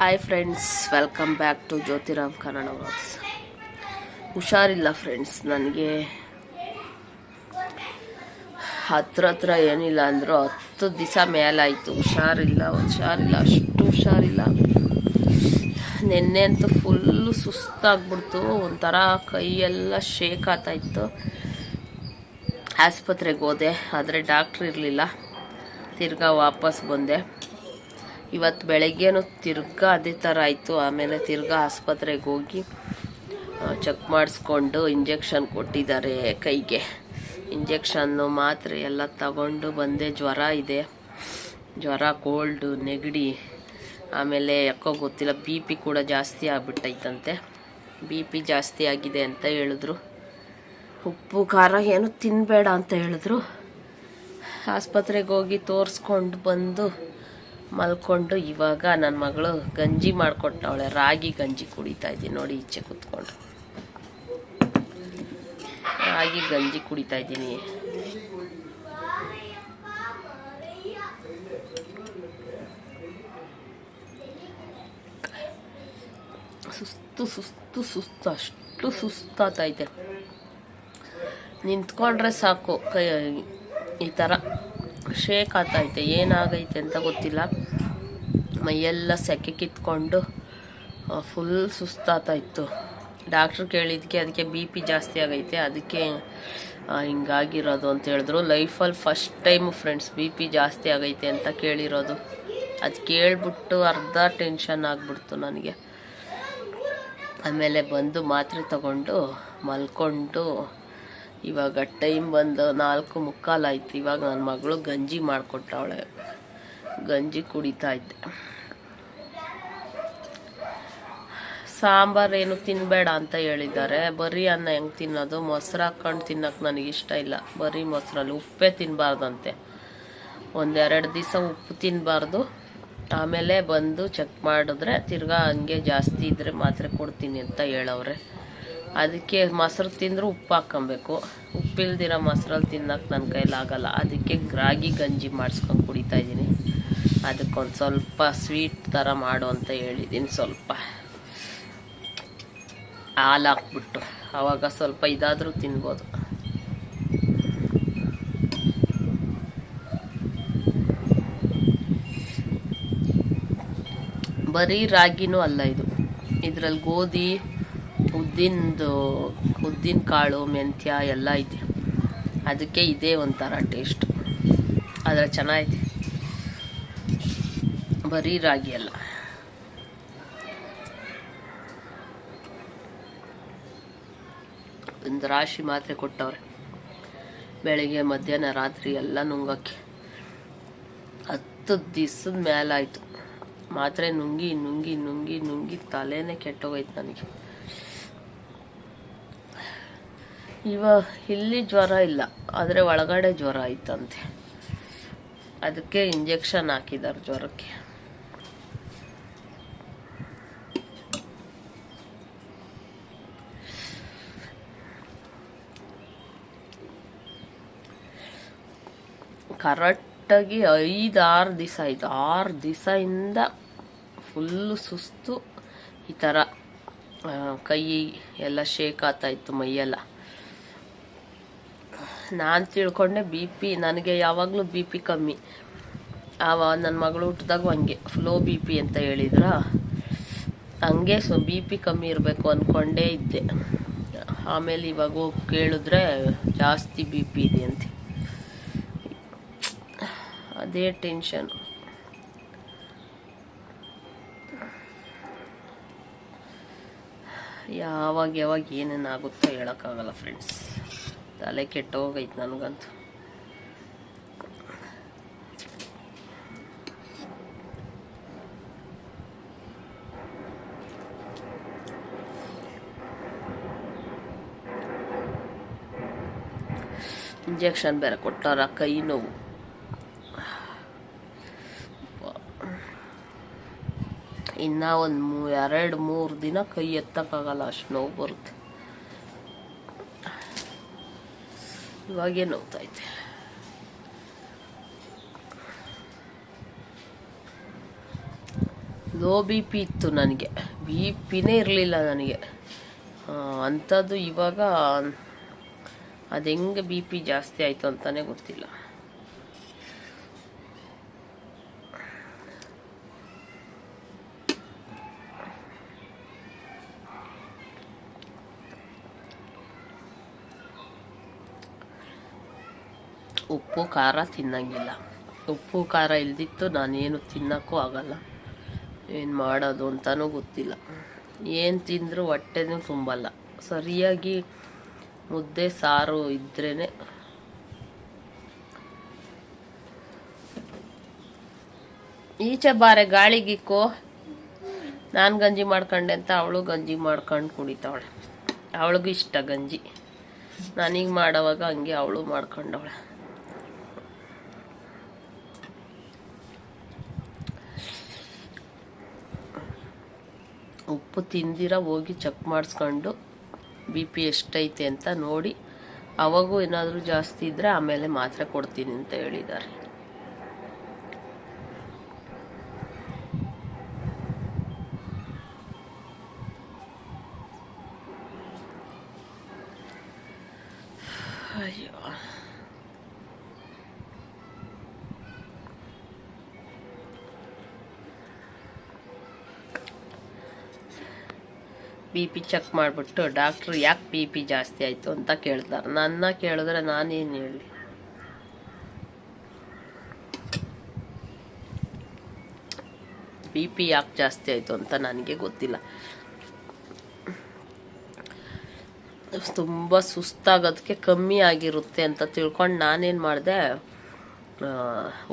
Hi friends welcome back to Jyothiram Kannada vlogs ಹುಷಾರಿಲ್ಲ friends ನನಗೆ ಹತ್ರ ಹತ್ರ ಏನಿಲ್ಲ ಅಂದರೂ ಹತ್ತು ದಿವಸ ಮೇಲಾಯಿತು. ಹುಷಾರಿಲ್ಲ ಹುಷಾರಿಲ್ಲ, ಅಷ್ಟು ಹುಷಾರಿಲ್ಲ. ನಿನ್ನೆ ಅಂತೂ ಫುಲ್ಲು ಸುಸ್ತಾಗ್ಬಿಡ್ತು. ಒಂಥರ ಕೈಯೆಲ್ಲ ಶೇಕ್ ಆಗ್ತಾಯಿತ್ತು ಆಸ್ಪತ್ರೆಗೆ ಹೋದೆ, ಆದರೆ ಡಾಕ್ಟ್ರ್ ಇರಲಿಲ್ಲ. ತಿರ್ಗಾ ವಾಪಸ್ ಬಂದೆ. ಇವತ್ತು ಬೆಳಗ್ಗೆನೂ ತಿರ್ಗಾ ಅದೇ ಥರ ಆಯಿತು. ಆಮೇಲೆ ತಿರ್ಗಾ ಆಸ್ಪತ್ರೆಗೆ ಹೋಗಿ ಚೆಕ್ ಮಾಡಿಸ್ಕೊಂಡು ಇಂಜೆಕ್ಷನ್ ಕೊಟ್ಟಿದ್ದಾರೆ ಕೈಗೆ. ಇಂಜೆಕ್ಷನ್ನು ಮಾತ್ರೆ ಎಲ್ಲ ತಗೊಂಡು ಬಂದೆ. ಜ್ವರ ಇದೆ. ಜ್ವರ, ಕೋಲ್ಡು, ನೆಗಡಿ, ಆಮೇಲೆ ಯಾಕೋ ಗೊತ್ತಿಲ್ಲ, ಬಿ ಪಿ ಕೂಡ ಜಾಸ್ತಿ ಆಗ್ಬಿಟ್ಟೈತಂತೆ. ಬಿ ಪಿ ಜಾಸ್ತಿ ಆಗಿದೆ ಅಂತ ಹೇಳಿದ್ರು. ಉಪ್ಪು, ಖಾರ ಏನು ತಿನ್ನಬೇಡ ಅಂತ ಹೇಳಿದ್ರು. ಆಸ್ಪತ್ರೆಗೆ ಹೋಗಿ ತೋರಿಸ್ಕೊಂಡು ಬಂದು ಮಲ್ಕೊಂಡು ಇವಾಗ ನನ್ನ ಮಗಳು ಗಂಜಿ ಮಾಡಿಕೊಟ್ಟವಳೆ ರಾಗಿ ಗಂಜಿ ಕುಡಿತಾ ಇದ್ದೀನಿ. ನೋಡಿ ಈಚೆ ಕುತ್ಕೊಂಡು. ರಾಗಿ ಗಂಜಿ ಕುಡಿತಾ ಇದ್ದೀನಿ. ಸುಸ್ತು ಸುಸ್ತು ಸುಸ್ತು, ಅಷ್ಟು ಸುಸ್ತಾತೈತೆ ನಿಂತ್ಕೊಂಡ್ರೆ ಸಾಕು, ಕೈ, ಈ ಥರ ಶೇಕ್ ಆಗ್ತೈತೆ ಏನಾಗೈತೆ ಅಂತ ಗೊತ್ತಿಲ್ಲ. ಮೈಯೆಲ್ಲ ಸೆಕೆ ಕಿತ್ಕೊಂಡು ಫುಲ್ ಸುಸ್ತಾಗ್ತಾಯಿತ್ತು ಡಾಕ್ಟ್ರ್ ಕೇಳಿದ್ದಕ್ಕೆ ಅದಕ್ಕೆ ಬಿ ಪಿ ಜಾಸ್ತಿ ಆಗೈತೆ, ಅದಕ್ಕೆ ಹಿಂಗಾಗಿರೋದು ಅಂತ ಹೇಳಿದ್ರು. ಲೈಫಲ್ಲಿ first time friends B P ಜಾಸ್ತಿ ಆಗೈತೆ ಅಂತ ಕೇಳಿರೋದು. ಅದು ಕೇಳಿಬಿಟ್ಟು ಅರ್ಧ ಟೆನ್ಷನ್ ಆಗಿಬಿಡ್ತು ನನಗೆ. ಆಮೇಲೆ ಬಂದು ಮಾತ್ರೆ ತಗೊಂಡು ಮಲ್ಕೊಂಡು ಇವಾಗ ಟೈಮ್ ಬಂದು ನಾಲ್ಕು ಮುಕ್ಕಾಲಾಯ್ತು ಇವಾಗ ನನ್ನ ಮಗಳು ಗಂಜಿ ಮಾಡಿಕೊಟ್ಟವಳೆ. ಗಂಜಿ ಕುಡಿತಾ ಇದ್ದೆ. ಸಾಂಬಾರು ಏನು ತಿನ್ನಬೇಡ ಅಂತ ಹೇಳಿದ್ದಾರೆ. ಬರೀ ಅನ್ನ ಹೆಂಗೆ ತಿನ್ನೋದು? ಮೊಸರು ಹಾಕ್ಕೊಂಡು ತಿನ್ನೋಕೆ ನನಗೆ ಇಷ್ಟ ಇಲ್ಲ. ಬರೀ ಮೊಸರಲ್ಲಿ ಉಪ್ಪೇ ತಿನ್ನಬಾರ್ದಂತೆ ಒಂದೆರಡು ದಿವಸ ಉಪ್ಪು ತಿನ್ನಬಾರ್ದು ಆಮೇಲೆ ಬಂದು ಚೆಕ್ ಮಾಡಿದ್ರೆ ತಿರ್ಗಾ ಹಂಗೆ ಜಾಸ್ತಿ ಇದ್ದರೆ ಮಾತ್ರೆ ಕೊಡ್ತೀನಿ ಅಂತ ಹೇಳವ್ರೆ. ಅದಕ್ಕೆ ಮೊಸರು ತಿಂದರೂ ಉಪ್ಪು ಹಾಕ್ಕೊಬೇಕು. ಉಪ್ಪಿಲ್ದಿರೋ ಮೊಸರಲ್ಲಿ ತಿನ್ನೋಕೆ ನನ್ನ ಕೈಲಾಗಲ್ಲ ಅದಕ್ಕೆ ರಾಗಿ ಗಂಜಿ ಮಾಡಿಸ್ಕೊಂಡು ಕುಡಿತಾ ಇದ್ದೀನಿ. ಅದಕ್ಕೊಂದು ಸ್ವಲ್ಪ ಸ್ವೀಟ್ ಥರ ಮಾಡು ಅಂತ ಹೇಳಿದ್ದೀನಿ ಸ್ವಲ್ಪ. ಹಾಲು ಹಾಕ್ಬಿಟ್ಟು ಆವಾಗ ಸ್ವಲ್ಪ ಇದಾದರೂ ತಿನ್ಬೋದು. ಬರೀ ರಾಗಿನೂ ಅಲ್ಲ ಇದು. ಇದರಲ್ಲಿ ಗೋಧಿ ಉದ್ದಿನದು, ಉದ್ದಿನ ಕಾಳು, ಮೆಂತ್ಯ ಎಲ್ಲ ಇದೆ ಅದಕ್ಕೆ ಇದೇ ಒಂಥರ ಟೇಸ್ಟ್ ಆದರೆ ಚೆನ್ನಾಗಿದೆ ಬರೀ ರಾಗಿ ಅಲ್ಲ. ಒಂದು ರಾಶಿ ಮಾತ್ರೆ ಕೊಟ್ಟವ್ರೆ. ಬೆಳಿಗ್ಗೆ, ಮಧ್ಯಾಹ್ನ, ರಾತ್ರಿ ಎಲ್ಲ ನುಂಗಕ್ಕೆ. ಹತ್ತು ದಿವಸದ ಮೇಲಾಯಿತು ಮಾತ್ರೆ ನುಂಗಿ ನುಂಗಿ ನುಂಗಿ ನುಂಗಿ ತಲೆನೇ ಕೆಟ್ಟೋಗೈತೆ ನನಗೆ. ಇವ ಇಲ್ಲಿ ಜ್ವರ ಇಲ್ಲ, ಆದರೆ ಒಳಗಡೆ ಜ್ವರ ಆಯ್ತಂತೆ. ಅದಕ್ಕೆ ಇಂಜೆಕ್ಷನ್ ಹಾಕಿದ್ದಾರೆ ಜ್ವರಕ್ಕೆ. ಕರೆಕ್ಟಾಗಿ ಐದು ಆರು ದಿವಸ ಆಯಿತು. ಆರು ದಿವಸದಿಂದ ಫುಲ್ಲು ಸುಸ್ತು ಈ ಥರ ಕೈ ಎಲ್ಲ ಶೇಕ್ ಆಗ್ತಾಯಿತ್ತು ಮೈಯೆಲ್ಲ. ನಾನು ತಿಳ್ಕೊಂಡೆ ಬಿ ಪಿ ನನಗೆ ಯಾವಾಗಲೂ ಬಿ ಪಿ ಕಮ್ಮಿ. ಆವ ನನ್ನ ಮಗಳು ಹುಟ್ಟಿದಾಗ ಹಂಗೆ ಫ್ಲೋ ಬಿ ಪಿ ಅಂತ ಹೇಳಿದ್ರ? ಹಂಗೆ ಸೊ ಬಿ ಪಿ ಕಮ್ಮಿ ಇರಬೇಕು ಅಂದ್ಕೊಂಡೇ ಇದ್ದೆ. ಆಮೇಲೆ ಇವಾಗ ಹೋಗಿ ಕೇಳಿದ್ರೆ ಜಾಸ್ತಿ ಬಿ ಪಿ ಇದೆ ಅಂತ. ಅದೇ ಟೆನ್ಷನ್ ಯಾವಾಗ ಯಾವಾಗ ಏನೇನಾಗುತ್ತೋ ಹೇಳೋಕ್ಕಾಗಲ್ಲ ಫ್ರೆಂಡ್ಸ್ ತಲೆ ಕೆಟ್ಟೋಗೈತೆ ನನಗಂತೂ. ಇಂಜೆಕ್ಷನ್ ಬೇರೆ ಕೊಟ್ಟಾರ ಕೈ ನೋವು. ಇನ್ನು ಒಂದು ಮೂ ಎರಡು ಮೂರು ದಿನ ಕೈ ಎತ್ತಕ್ಕಾಗಲ್ಲ, ಅಷ್ಟು ನೋವು ಬರುತ್ತೆ. ಇವಾಗೇ ನೋವ್ತೈತೆ ಲೋ ಬಿ ಪಿ ಇತ್ತು ನನಗೆ. ಬಿ ಪಿನೇ ಇರಲಿಲ್ಲ ನನಗೆ. ಅಂಥದ್ದು ಇವಾಗ ಅದು ಹೆಂಗೆ ಬಿ ಪಿ ಜಾಸ್ತಿ ಆಯಿತು ಅಂತಲೇ ಗೊತ್ತಿಲ್ಲ. ಉಪ್ಪು, ಖಾರ ತಿನ್ನಂಗಿಲ್ಲ. ಉಪ್ಪು, ಖಾರ ಇಲ್ದಿತ್ತು ನಾನೇನು ತಿನ್ನೋಕ್ಕೂ ಆಗಲ್ಲ. ಏನು ಮಾಡೋದು ಅಂತಲೂ ಗೊತ್ತಿಲ್ಲ. ಏನು ತಿಂದರೂ ಹೊಟ್ಟೆನೂ ತುಂಬಲ್ಲ. ಸರಿಯಾಗಿ ಮುದ್ದೆ, ಸಾರು ಇದ್ರೇ ಈಚೆ ಬಾರೆ ಗಾಳಿಗಿಕ್ಕೋ ನಾನು ಗಂಜಿ ಮಾಡ್ಕೊಂಡೆ ಅಂತ ಅವಳು ಗಂಜಿ ಮಾಡ್ಕೊಂಡು ಕುಡಿತಾವಳೆ. ಅವಳಿಗೂ ಇಷ್ಟ ಗಂಜಿ. ನಾನೀಗ ಮಾಡೋವಾಗ ಹಂಗೆ ಅವಳು ಮಾಡ್ಕೊಂಡವಳೆ. ಉಪ್ಪು ತಿಂದಿರ ಹೋಗಿ ಚೆಕ್ ಮಾಡಿಸ್ಕೊಂಡು ಬಿ ಪಿ ಎಷ್ಟೈತೆ ಅಂತ ನೋಡಿ, ಅವಾಗೂ ಏನಾದರೂ ಜಾಸ್ತಿ ಇದ್ದರೆ ಆಮೇಲೆ ಮಾತ್ರೆ ಕೊಡ್ತೀನಿ ಅಂತ ಹೇಳಿದ್ದಾರೆ. ಬಿ ಪಿ ಚೆಕ್ ಮಾಡಿಬಿಟ್ಟು, ಡಾಕ್ಟ್ರು, ಯಾಕೆ ಬಿ ಪಿ ಜಾಸ್ತಿ ಆಯಿತು ಅಂತ ಕೇಳ್ತಾರೆ. ನನ್ನ ಕೇಳಿದ್ರೆ ನಾನೇನು ಹೇಳಿ? ಬಿ ಪಿ ಯಾಕೆ ಜಾಸ್ತಿ ಆಯಿತು ಅಂತ ನನಗೆ ಗೊತ್ತಿಲ್ಲ. ತುಂಬ ಸುಸ್ತಾಗೋದಕ್ಕೆ ಕಮ್ಮಿ ಆಗಿರುತ್ತೆ ಅಂತ ತಿಳ್ಕೊಂಡು ನಾನೇನು ಮಾಡಿದೆ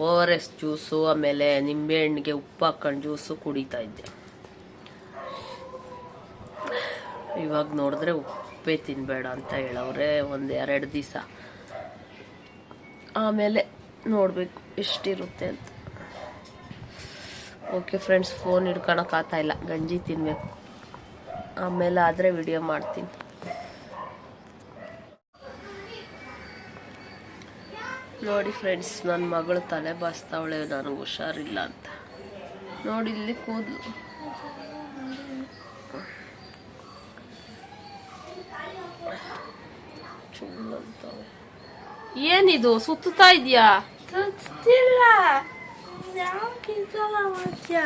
ಓ ಆರ್ ಎಸ್ ಜ್ಯೂಸು, ಆಮೇಲೆ ನಿಂಬೆಹಣ್ಣಿಗೆ ಉಪ್ಪು ಹಾಕ್ಕೊಂಡು ಜ್ಯೂಸು ಕುಡಿತಾ ಇದ್ದೆ. ಇವಾಗ ನೋಡಿದ್ರೆ ಉಪ್ಪೇ ತಿನ್ನಬೇಡ ಅಂತ ಹೇಳವ್ರೆ ಒಂದು ಎರಡು ದಿವಸ. ಆಮೇಲೆ ನೋಡಬೇಕು ಎಷ್ಟಿರುತ್ತೆ ಅಂತ. ಓಕೆ ಫ್ರೆಂಡ್ಸ್ ಫೋನ್ ಹಿಡ್ಕೊಳಕ್ಕಾಗ್ತಾ ಇಲ್ಲ. ಗಂಜಿ ತಿನ್ನಬೇಕು ಆಮೇಲೆ ಆದರೆ ವಿಡಿಯೋ ಮಾಡ್ತೀನಿ. ನೋಡಿ ಫ್ರೆಂಡ್ಸ್ ನನ್ನ ಮಗಳು ತಲೆ ಬಾಸ್ತಾವಳೆ ನನಗೆ ಹುಷಾರಿಲ್ಲ ಅಂತ. ನೋಡಿ ಇಲ್ಲಿ ಕೂದಲು. ಏನಿದು? ಸುತ್ತುತ್ತಾ ಇದೆಯಾ? ಸುತ್ತಿಲ್ಲ. ಯಾವ ಈ ಥರ ಮಾಡ್ತೀಯ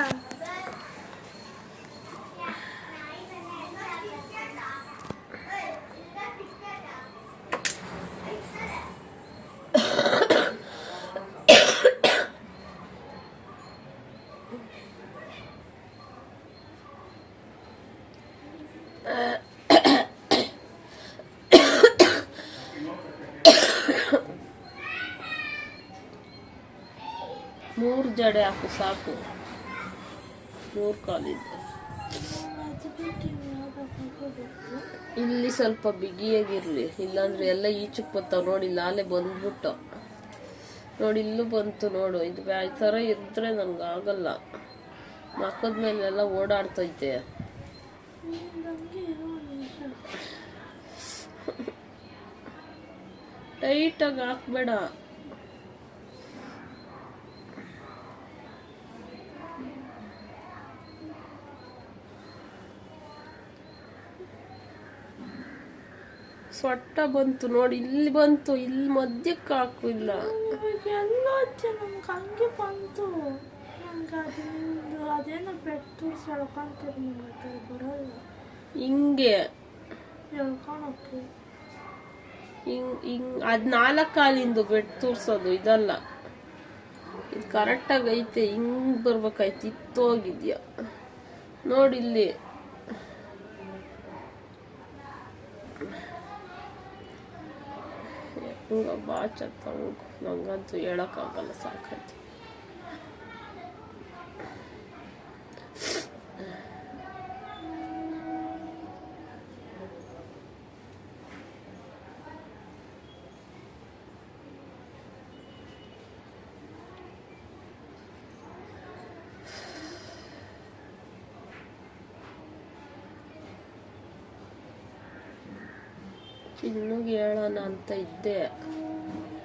ಮೂರು ಜಡೆ ಹಾಕು, ಸಾಕು. ಮೂರು ಕಾಲಿದೆ ಇಲ್ಲಿ ಸ್ವಲ್ಪ ಬಿಗಿಯಾಗಿರಲಿ, ಇಲ್ಲಾಂದ್ರೆ ಎಲ್ಲ ಈಚಕ್ಕೆ ಬರ್ತಾವ ನೋಡಿ, ಲಾಲೆ ಬಂದ್ಬಿಟ್ಟು. ನೋಡಿ, ಇಲ್ಲೂ ಬಂತು ನೋಡು, ಇದು ಈ ಥರ ಇದ್ರೆ ನನಗೆ ಆಗಲ್ಲ. ಮಕ್ಕದ ಮೇಲೆಲ್ಲ ಓಡಾಡ್ತೈತೆ. ಟೈಟಾಗಿ ಹಾಕ್ಬೇಡ. ಸೊಟ್ಟ ಬಂತು ನೋಡಿ ಇಲ್ಲಿ ಬಂತು ಇಲ್ಲಿ ಮಧ್ಯಕ್ಕೆ ಹಾಕು ಇಲ್ಲ. ಇವಾಗ ಎಲ್ಲ ನಮ್ಗೆ ಹಂಗೆ ಬಂತು. ಅದೇನೋ ಬೆಟ್ಟು ಸೆಳ್ಕೊಂತೀರಿ ನಿಮಗೆ ಬರಲ್ಲ. ಹಿಂಗೆ. ಎಳ್ಕೊಳಕ್ಕೆ. ಹಿಂಗ್ ಹಿಂಗ್ ಅದ್ ನಾಲ್ಕು ಕಾಲಿಂದು ಬೆಟ್ ತೋರ್ಸೋದು ಇದಲ್ಲ. ಇದು ಕರೆಕ್ಟಾಗಿ ಐತೆ ಹಿಂಗ್ ಬರ್ಬೇಕಾಯ್ತು ಇತ್ತೋಗಿದ್ಯಾ ನೋಡಿ ಇಲ್ಲಿ ಹಿಂಗ ಭಾಳ ಹೋಗು. ನಂಗಂತೂ ಹೇಳೋಕ್ಕಾಗಲ್ಲ ಸಾಕಾಯ್ತು ಚಿನ್ನುಗೆ ಹೇಳೋಣ ಅಂತ ಇದ್ದೆ.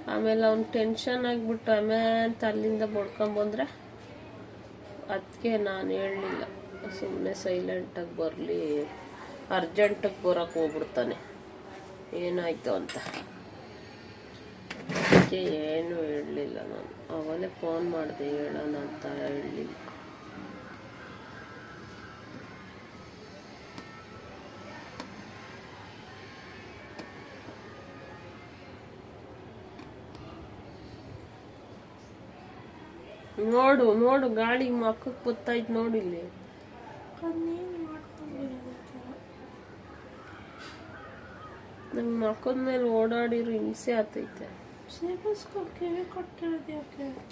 ಆಮೇಲೆ ಅವ್ನು ಟೆನ್ಷನ್ ಆಗಿಬಿಟ್ಟು ಆಮೇಲೆ ಅಲ್ಲಿಂದ ಬಡ್ಕೊಂಬಂದ್ರೆ ಅದಕ್ಕೆ ನಾನು ಹೇಳಲಿಲ್ಲ. ಸುಮ್ಮನೆ ಸೈಲೆಂಟಾಗಿ ಬರಲಿ. ಅರ್ಜೆಂಟಾಗಿ ಬರೋಕೆ ಹೋಗ್ಬಿಡ್ತಾನೆ. ಏನಾಯಿತು ಅಂತ. ಅದಕ್ಕೆ ಏನು ಹೇಳಲಿಲ್ಲ ನಾನು. ಅವನೇ ಫೋನ್ ಮಾಡಿದೆ, ಹೇಳೋಣ ಅಂತ ಹೇಳಲಿಲ್ಲ. ನೋಡು ನೋಡು, ಗಾಳಿ ಮಕ್ಕಕ್ಕೆ ಗೊತ್ತಾಯ್ತು ನೋಡಿಲ್ಲಿ ನಂಗೆ ಮಕ್ಕದ ಮೇಲೆ ಓಡಾಡಿರೋ ಹಿಂಸೆ ಆತೈತೆ.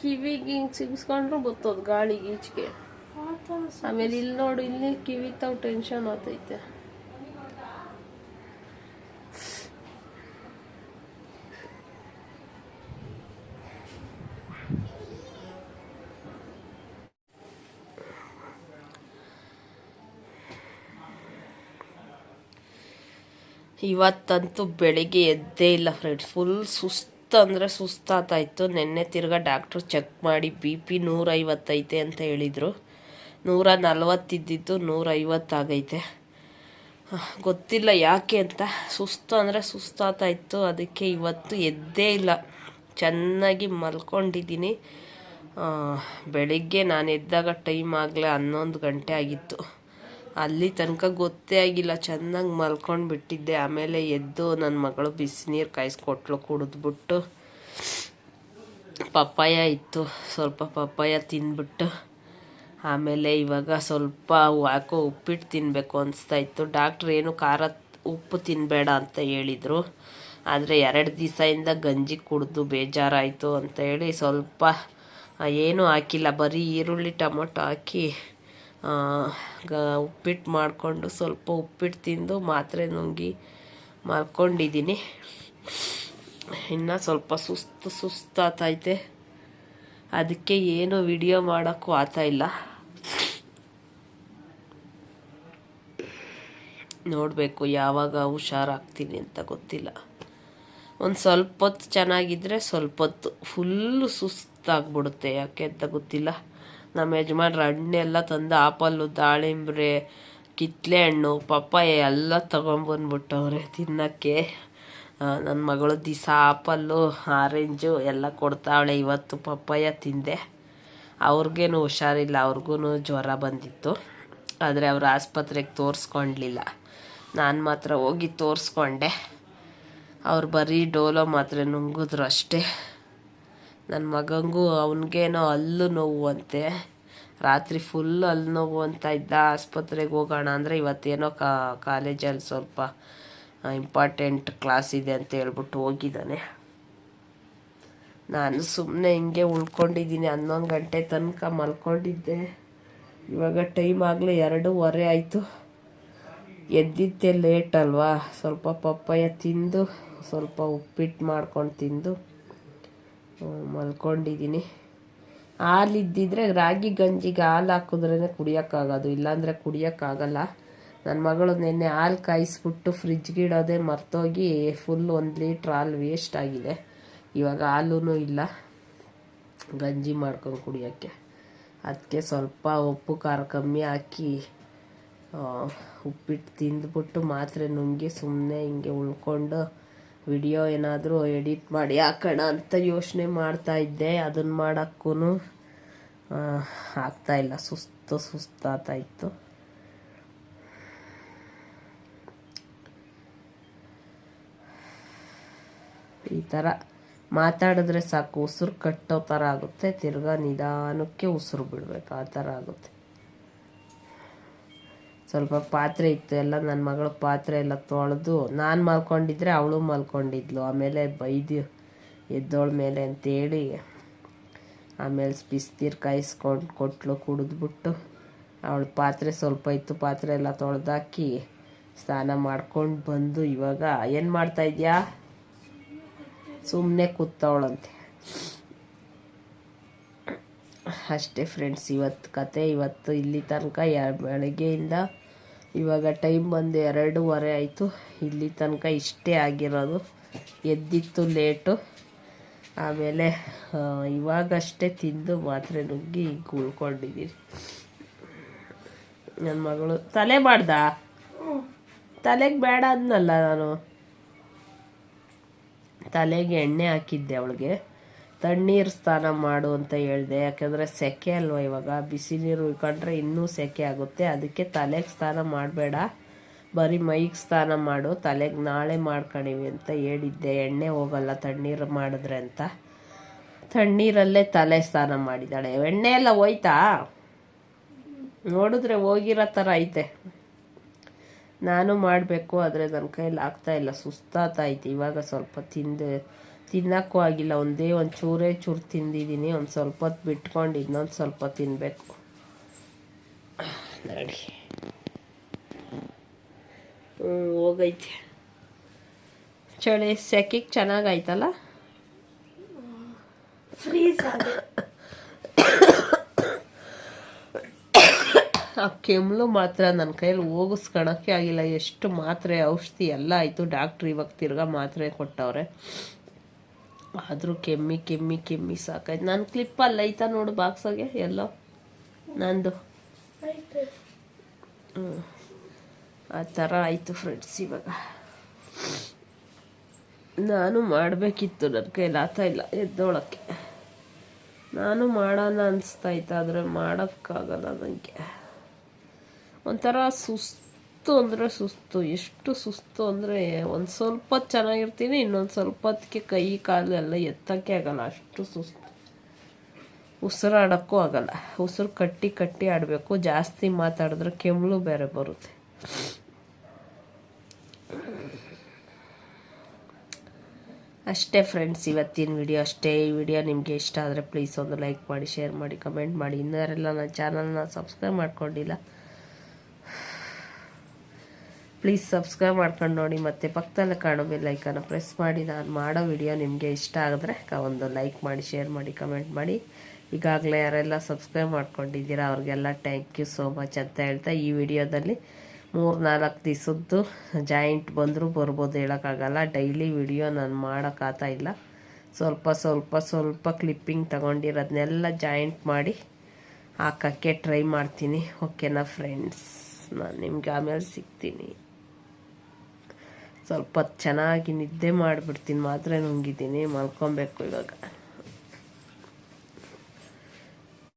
ಕಿವಿಗೆ ಹಿಂಗೆ ಸಿಗಿಸ್ಕೊಂಡ್ರು ಬರ್ತದ ಗಾಳಿಗೆ ಈಚೆಗೆ. ಆಮೇಲೆ ಇಲ್ಲಿ ನೋಡು, ಇಲ್ಲಿ ಕಿವಿ ತಾವ್ ಟೆನ್ಷನ್ ಆತೈತೆ. ಇವತ್ತಂತೂ ಬೆಳಿಗ್ಗೆ ಎದ್ದೇ ಇಲ್ಲ ಫ್ರೆಂಡ್ಸ್ ಫುಲ್ ಸುಸ್ತು ಅಂದರೆ ಸುಸ್ತಾತಾಯಿತು. ನಿನ್ನೆ ತಿರ್ಗಾ ಡಾಕ್ಟ್ರು ಚೆಕ್ ಮಾಡಿ ಬಿ ಪಿ ನೂರೈವತ್ತೈತೆ ಅಂತ ಹೇಳಿದರು. ನೂರ ನಲ್ವತ್ತಿದ್ದಿದ್ದು ನೂರೈವತ್ತಾಗೈತೆ ಗೊತ್ತಿಲ್ಲ ಯಾಕೆ ಅಂತ. ಸುಸ್ತು ಅಂದರೆ ಸುಸ್ತಾತಾಯಿತ್ತು ಅದಕ್ಕೆ ಇವತ್ತು ಎದ್ದೇ ಇಲ್ಲ. ಚೆನ್ನಾಗಿ ಮಲ್ಕೊಂಡಿದ್ದೀನಿ. ಬೆಳಿಗ್ಗೆ ನಾನು ಎದ್ದಾಗ ಟೈಮ್ ಆಗಲೇ ಹನ್ನೊಂದು ಗಂಟೆ ಆಗಿತ್ತು. ಅಲ್ಲಿ ತನಕ ಗೊತ್ತೇ ಆಗಿಲ್ಲ. ಚೆನ್ನಾಗಿ ಮಲ್ಕೊಂಡು ಬಿಟ್ಟಿದ್ದೆ. ಆಮೇಲೆ ಎದ್ದು ನನ್ನ ಮಗಳು ಬಿಸಿನೀರು ಕಾಯಿಸ್ಕೊಟ್ಲು ಕುಡಿದ್ಬಿಟ್ಟು. ಪಪ್ಪಾಯ ಇತ್ತು. ಸ್ವಲ್ಪ ಪಪ್ಪಾಯ ತಿಂದ್ಬಿಟ್ಟು. ಆಮೇಲೆ ಇವಾಗ ಸ್ವಲ್ಪ ಯಾಕೋ ಉಪ್ಪಿಟ್ಟು ತಿನ್ನಬೇಕು ಅನಿಸ್ತಾ ಇತ್ತು. ಡಾಕ್ಟ್ರ್ ಏನು ಖಾರ ಉಪ್ಪು ತಿನ್ನಬೇಡ ಅಂತ ಹೇಳಿದರು. ಆದರೆ ಎರಡು ದಿವಸದಿಂದ ಗಂಜಿ ಕುಡಿದು ಬೇಜಾರಾಯಿತು ಅಂತ ಹೇಳಿ ಸ್ವಲ್ಪ ಏನೂ ಹಾಕಿಲ್ಲ. ಬರೀ ಈರುಳ್ಳಿ ಟೊಮೊಟೊ ಹಾಕಿ ಗ, ಉಪ್ಪಿಟ್ಟು ಮಾಡಿಕೊಂಡು ಸ್ವಲ್ಪ ಉಪ್ಪಿಟ್ಟು ತಿಂದು ಮಾತ್ರೆ ನುಂಗಿ ಮಲ್ಕೊಂಡಿದ್ದೀನಿ. ಇನ್ನು ಸ್ವಲ್ಪ ಸುಸ್ತು ಸುಸ್ತಾತೈತೆ ಅದಕ್ಕೆ ಏನು ವಿಡಿಯೋ ಮಾಡೋಕ್ಕೂ ಆಗ್ತಾ ಇಲ್ಲ. ನೋಡಬೇಕು ಯಾವಾಗ ಹುಷಾರಾಗ್ತೀನಿ ಅಂತ ಗೊತ್ತಿಲ್ಲ. ಒಂದು ಸ್ವಲ್ಪ ಹೊತ್ತು ಚೆನ್ನಾಗಿದ್ದರೆ ಸ್ವಲ್ಪ ಹೊತ್ತು ಫುಲ್ಲು ಸುಸ್ತಾಗ್ಬಿಡುತ್ತೆ ಯಾಕೆ ಅಂತ ಗೊತ್ತಿಲ್ಲ. ನಮ್ಮ ಯಜಮಾನ್ರು ಹಣ್ಣೆಲ್ಲ ತಂದು ಆಪಲ್ಲು, ದಾಳಿಂಬ್ರೆ ಕಿತ್ಲೆ ಹಣ್ಣು ಪಪ್ಪಾಯ ಎಲ್ಲ ತೊಗೊಂಬಂದ್ಬಿಟ್ಟವ್ರೆ ತಿನ್ನೋಕ್ಕೆ. ನನ್ನ ಮಗಳು ದಿಸ ಆಪಲ್ಲು, ಆರೆಂಜು ಎಲ್ಲ ಕೊಡ್ತಾವಳೆ. ಇವತ್ತು ಪಪ್ಪಾಯ ತಿಂದೆ. ಅವ್ರಿಗೇನು ಹುಷಾರಿಲ್ಲ ಅವ್ರಿಗೂ ಜ್ವರ ಬಂದಿತ್ತು. ಆದರೆ ಅವ್ರು ಆಸ್ಪತ್ರೆಗೆ ತೋರಿಸ್ಕೊಂಡ್ಲಿಲ್ಲ. ನಾನು ಮಾತ್ರ ಹೋಗಿ ತೋರಿಸ್ಕೊಂಡೆ. ಅವ್ರು ಬರೀ ಡೋಲೋ ಮಾತ್ರೆ ನುಂಗಿದ್ರು ಅಷ್ಟೇ. ನನ್ನ ಮಗಂಗೂ ಅವನಿಗೇನೋ ಅಲ್ಲು ನೋವು ಅಂತೆ. ರಾತ್ರಿ ಫುಲ್ ಅಲ್ಲಿ ನೋವು ಅಂತ ಇದ್ದ ಆಸ್ಪತ್ರೆಗೆ ಹೋಗೋಣ ಅಂದರೆ ಇವತ್ತೇನೋ ಕಾಲೇಜಲ್ಲಿ ಸ್ವಲ್ಪ ಇಂಪಾರ್ಟೆಂಟ್ ಕ್ಲಾಸ್ ಇದೆ ಅಂತ ಹೇಳ್ಬಿಟ್ಟು ಹೋಗಿದ್ದಾನೆ. ನಾನು ಸುಮ್ಮನೆ ಹಿಂಗೆ ಉಳ್ಕೊಂಡಿದ್ದೀನಿ, ಹನ್ನೊಂದು ಗಂಟೆ ತನಕ ಮಲ್ಕೊಂಡಿದ್ದೆ. ಇವಾಗ ಟೈಮ್ ಆಗಲೇ ಎರಡೂವರೆ ಆಯಿತು. ಎದ್ದಿದ್ದೆ ಲೇಟ್ ಅಲ್ವಾ? ಸ್ವಲ್ಪ ಪಪ್ಪಾಯ ತಿಂದು, ಸ್ವಲ್ಪ ಉಪ್ಪಿಟ್ಟು ಮಾಡ್ಕೊಂಡು ತಿಂದು. ಮಲ್ಕೊಂಡಿದ್ದೀನಿ. ಹಾಲಿದ್ದಿದ್ರೆ ರಾಗಿ ಗಂಜಿಗೆ ಹಾಲು ಹಾಕಿದ್ರೇ ಕುಡಿಯೋಕ್ಕಾಗೋದು, ಇಲ್ಲಾಂದರೆ ಕುಡಿಯೋಕ್ಕಾಗಲ್ಲ. ನನ್ನ ಮಗಳು ನಿನ್ನೆ ಹಾಲು ಕಾಯಿಸ್ಬಿಟ್ಟು ಫ್ರಿಜ್ಗೆ ಇಡೋದೇ ಮರ್ತೋಗಿ ಫುಲ್ ಒಂದು ಲೀಟ್ರ್ ಹಾಲು ವೇಸ್ಟ್ ಆಗಿದೆ. ಇವಾಗ ಹಾಲೂ ಇಲ್ಲ, ಗಂಜಿ ಮಾಡ್ಕೊಂಡು ಕುಡಿಯೋಕ್ಕೆ. ಅದಕ್ಕೆ ಸ್ವಲ್ಪ ಉಪ್ಪು, ಖಾರ ಕಮ್ಮಿ ಹಾಕಿ ಉಪ್ಪಿಟ್ಟು ತಿಂದ್ಬಿಟ್ಟು ಮಾತ್ರೆ ನುಂಗಿ ಸುಮ್ಮನೆ ಹಿಂಗೆ ಉಳ್ಕೊಂಡು ವಿಡಿಯೋ ಏನಾದರೂ ಎಡಿಟ್ ಮಾಡಿ ಹಾಕೋಣ ಅಂತ ಯೋಚನೆ ಮಾಡ್ತಾ ಇದ್ದೆ. ಅದನ್ನು ಮಾಡೋಕ್ಕೂ ಇಲ್ಲ. ಸುಸ್ತು ಸುಸ್ತಾಗ್ತಾ ಇತ್ತು. ಈ ಥರ ಮಾತಾಡಿದ್ರೆ ಸಾಕು. ಉಸಿರು ಕಟ್ಟೋ ಥರ ಆಗುತ್ತೆ. ತಿರ್ಗಾ ನಿಧಾನಕ್ಕೆ ಉಸಿರು ಬಿಡಬೇಕು. ಆ ಥರ ಆಗುತ್ತೆ. ಸ್ವಲ್ಪ ಪಾತ್ರೆ ಇತ್ತು ಎಲ್ಲ ನನ್ನ ಮಗಳ ಪಾತ್ರೆ ಎಲ್ಲ ತೊಳೆದು ನಾನು ಮಲ್ಕೊಂಡಿದ್ರೆ ಅವಳು ಮಲ್ಕೊಂಡಿದ್ಲು. ಆಮೇಲೆ ಬೈದು ಎದ್ದೋಳ ಮೇಲೆ ಅಂತೇಳಿ ಆಮೇಲೆ ಬಿಸ್ತೀರು ಕಾಯಿಸ್ಕೊಂಡು ಕೊಟ್ಲು, ಕುಡಿದ್ಬಿಟ್ಟು ಅವಳು ಪಾತ್ರೆ ಸ್ವಲ್ಪ ಇತ್ತು, ಪಾತ್ರೆ ಎಲ್ಲ ತೊಳೆದಾಕಿ ಸ್ನಾನ ಮಾಡ್ಕೊಂಡು ಬಂದು ಇವಾಗ ಏನು ಮಾಡ್ತಾ ಇದೆಯಾ? ಸುಮ್ಮನೆ ಕೂತವಳಂತೆ. ಅಷ್ಟೇ ಫ್ರೆಂಡ್ಸ್ ಇವತ್ತು ಕತೆ, ಇವತ್ತು ಇಲ್ಲಿ ತನಕ ಬೆಳಗ್ಗೆಯಿಂದ ಇವಾಗ ಟೈಮ್ ಬಂದು ಎರಡೂವರೆ ಆಯಿತು. ಇಲ್ಲಿ ತನಕ ಇಷ್ಟೇ ಆಗಿರೋದು. ಎದ್ದಿತ್ತು ಲೇಟು. ಆಮೇಲೆ ಇವಾಗಷ್ಟೇ ತಿಂದು ಮಾತ್ರೆ ನುಗ್ಗಿ ಉಳ್ಕೊಂಡಿದ್ದೀನಿ ನನ್ನ ಮಗಳು. ತಲೆ ಮಾಡ್ದ? ತಲೆಗೆ ಬೇಡ ಅಂದ್ನಲ್ಲ ನಾನು. ತಲೆಗೆ ಎಣ್ಣೆ ಹಾಕಿದ್ದೆ ಅವಳಿಗೆ. ತಣ್ಣೀರು ಸ್ನಾನ ಮಾಡು ಅಂತ ಹೇಳಿದೆ. ಯಾಕೆಂದರೆ ಸೆಕೆ ಅಲ್ವಾ ಇವಾಗ? ಬಿಸಿ ನೀರು ಉಳ್ಕೊಂಡ್ರೆ ಇನ್ನೂ ಸೆಕೆ ಆಗುತ್ತೆ. ಅದಕ್ಕೆ ತಲೆಗೆ ಸ್ನಾನ ಮಾಡಬೇಡ. ಬರೀ ಮೈಗೆ ಸ್ನಾನ ಮಾಡು. ತಲೆಗೆ ನಾಳೆ ಮಾಡ್ಕೊಂಡಿವಿ ಅಂತ ಹೇಳಿದ್ದೆ. ಎಣ್ಣೆ ಹೋಗಲ್ಲ ತಣ್ಣೀರು ಮಾಡಿದ್ರೆ ಅಂತ. ತಣ್ಣೀರಲ್ಲೇ ತಲೆ ಸ್ನಾನ ಮಾಡಿದ್ದಾಳೆ. ಎಣ್ಣೆ ಎಲ್ಲ ಹೋಯ್ತಾ? ನೋಡಿದ್ರೆ ಹೋಗಿರೋ ಥರ ಐತೆ. ನಾನು ಮಾಡಬೇಕು, ಆದರೆ ನನ್ನ ಕೈಯಲ್ಲಿ ಆಗ್ತಾ ಇಲ್ಲ. ಸುಸ್ತಾತೈತೆ ಇವಾಗ ಸ್ವಲ್ಪ ತಿಂದು ತಿನ್ನೋಕ್ಕೂ ಆಗಿಲ್ಲ. ಒಂದೇ ಒಂದು ಚೂರೇ ಚೂರು ತಿಂದಿದ್ದೀನಿ. ಒಂದು ಸ್ವಲ್ಪ ಹೊತ್ತು ಬಿಟ್ಕೊಂಡು ಇನ್ನೊಂದು ಸ್ವಲ್ಪ ತಿನ್ನಬೇಕು ನೋಡಿ. ಹ್ಞೂ ಹೋಗೈತೆ. ಚಳಿ ಸೆಕೆಗೆ ಚೆನ್ನಾಗಾಯ್ತಲ್ಲ? ಆ ಕೆಮ್ಮಲು ಮಾತ್ರ ನನ್ನ ಕೈಯಲ್ಲಿ ಹೋಗಿಸ್ಕೊಳಕ್ಕೆ ಆಗಿಲ್ಲ. ಎಷ್ಟು ಮಾತ್ರೆ ಔಷಧಿ ಎಲ್ಲ ಆಯಿತು. ಡಾಕ್ಟ್ರ್ ಇವಾಗ ತಿರ್ಗಾ ಮಾತ್ರೆ ಕೊಟ್ಟವ್ರೆ. ಆದರೂ ಕೆಮ್ಮಿ ಕೆಮ್ಮಿ ಕೆಮ್ಮಿ ಸಾಕಾಯ್ತು. ನನ್ನ ಕ್ಲಿಪ್ಪಲ್ಲ ಐತಾ ನೋಡು ಬಾಕ್ಸಾಗೆ ಎಲ್ಲೋ? ನಂದು. ಹ್ಞೂ ಆ ಥರ ಆಯಿತು ಫ್ರೆಂಡ್ಸ್ ಇವಾಗ. ನಾನು ಮಾಡಬೇಕಿತ್ತು ನನ್ನ ಕೈಲಿ, ಆತ ಇಲ್ಲ, ಎದ್ದೋಳಕ್ಕೆ. ನಾನು ಮಾಡೋಣ ಅನಿಸ್ತಾ ಇತ್ತು, ಆದರೆ ಮಾಡೋಕ್ಕಾಗಲ್ಲ ನನಗೆ ಒಂಥರ ಸುಸ್ತು. ಅಂದರೆ ಸುಸ್ತು, ಎಷ್ಟು ಸುಸ್ತು ಅಂದರೆ ಒಂದು ಸ್ವಲ್ಪ ಚೆನ್ನಾಗಿರ್ತೀನಿ, ಇನ್ನೊಂದು ಸ್ವಲ್ಪ ಹೊತ್ತಿಗೆ ಕೈ ಕಾಲು ಎಲ್ಲ ಎತ್ತಕ್ಕೆ ಆಗಲ್ಲ, ಅಷ್ಟು ಸುಸ್ತು. ಉಸಿರಾಡೋಕ್ಕೂ ಆಗಲ್ಲ. ಉಸಿರು ಕಟ್ಟಿ ಕಟ್ಟಿ ಆಡಬೇಕು, ಜಾಸ್ತಿ ಮಾತಾಡಿದ್ರೆ ಕೆಮ್ಮಲು ಬೇರೆ ಬರುತ್ತೆ. ಅಷ್ಟೇ ಫ್ರೆಂಡ್ಸ್ ಇವತ್ತಿನ ವಿಡಿಯೋ ಅಷ್ಟೇ. ಈ ವಿಡಿಯೋ ನಿಮಗೆ ಇಷ್ಟ ಆದರೆ ಪ್ಲೀಸ್ ಒಂದು ಲೈಕ್ ಮಾಡಿ ಶೇರ್ ಮಾಡಿ ಕಮೆಂಟ್ ಮಾಡಿ. ಇನ್ನರೆಲ್ಲ ನನ್ನ ಚಾನಲ್ನ ಸಬ್ಸ್ಕ್ರೈಬ್ ಮಾಡ್ಕೊಂಡಿಲ್ಲ ಪ್ಲೀಸ್ ಸಬ್ಸ್ಕ್ರೈಬ್ ಮಾಡ್ಕೊಂಡು ನೋಡಿ, ಮತ್ತು ಪಕ್ಕದಲ್ಲೇ ಕಾಣೋ ಬೆಲ್ ಲೈಕನ್ನು ಪ್ರೆಸ್ ಮಾಡಿ. ನಾನು ಮಾಡೋ ವಿಡಿಯೋ ನಿಮಗೆ ಇಷ್ಟ ಆಗಿದ್ರೆ ಒಂದು ಲೈಕ್ ಮಾಡಿ ಶೇರ್ ಮಾಡಿ ಕಮೆಂಟ್ ಮಾಡಿ. ಈಗಾಗಲೇ ಯಾರೆಲ್ಲ ಸಬ್ಸ್ಕ್ರೈಬ್ ಮಾಡ್ಕೊಂಡಿದ್ದೀರಾ, ಅವ್ರಿಗೆಲ್ಲ ಥ್ಯಾಂಕ್ ಯು ಸೋ ಮಚ್ ಅಂತ ಹೇಳ್ತಾ ಈ ವಿಡಿಯೋದಲ್ಲಿ ಮೂರು ನಾಲ್ಕು ದಿವಸದ್ದು ಜಾಯಿಂಟ್ ಬಂದರೂ ಬರ್ಬೋದು, ಹೇಳೋಕ್ಕಾಗಲ್ಲ. ಡೈಲಿ ವಿಡಿಯೋ ನಾನು ಮಾಡೋಕ್ಕಾಗ್ತಾ ಇಲ್ಲ. ಸ್ವಲ್ಪ ಸ್ವಲ್ಪ ಸ್ವಲ್ಪ ಕ್ಲಿಪ್ಪಿಂಗ್ ತಗೊಂಡಿರೋದನ್ನೆಲ್ಲ ಜಾಯಿಂಟ್ ಮಾಡಿ ಹಾಕೋಕ್ಕೆ ಟ್ರೈ ಮಾಡ್ತೀನಿ. ಓಕೆನಾ ಫ್ರೆಂಡ್ಸ್ ನಾನು ನಿಮ್ಗೆ ಆಮೇಲೆ ಸಿಗ್ತೀನಿ. ಸ್ವಲ್ಪ ಚೆನ್ನಾಗಿ ನಿದ್ದೆ ಮಾಡಿಬಿಡ್ತೀನಿ. ಮಾತ್ರ ನುಂಗಿದ್ದೀನಿ ಮಲ್ಕೊಬೇಕು ಇವಾಗ.